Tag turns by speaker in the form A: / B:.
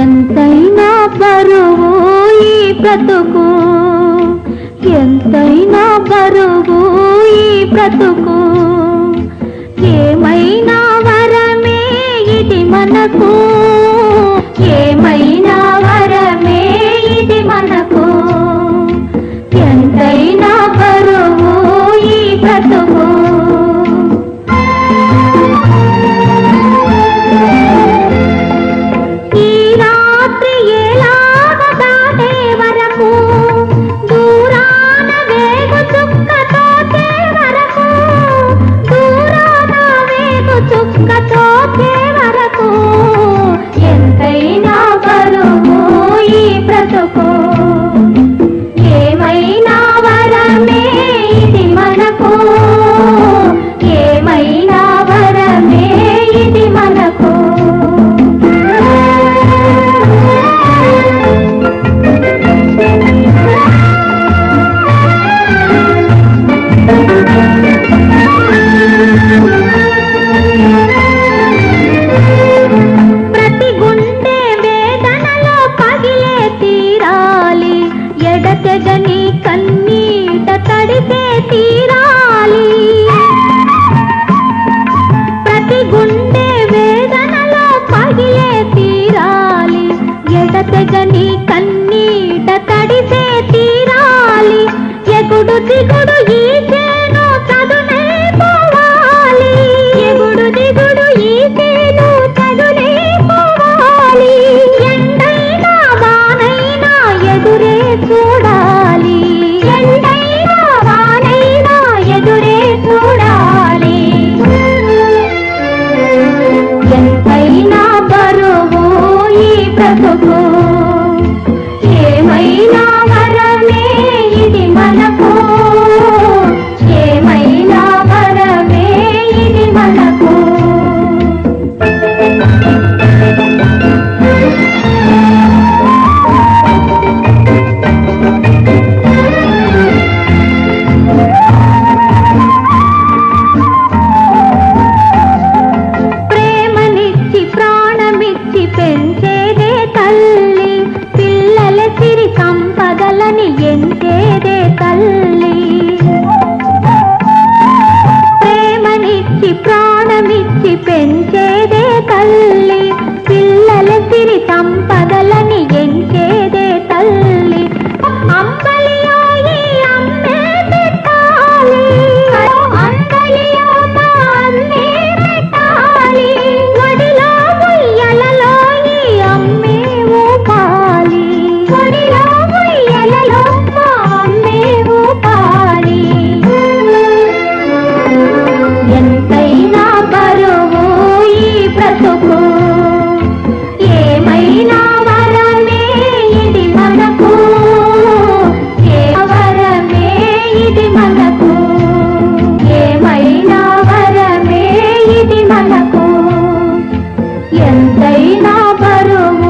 A: ఎంతైనా బరువు ఈ బ్రతుకు ఎంతైనా బరువు ఈ బ్రతుకు. ఎడతెగని కన్నీట తడితే తీరాలి. ప్రతి గుండె వేదనలో పగిలే తీరాలి. ఎడతెగని కన్నీట పెంచేదే కల్లి పిల్లల సిరి సంపద దైనా పరువు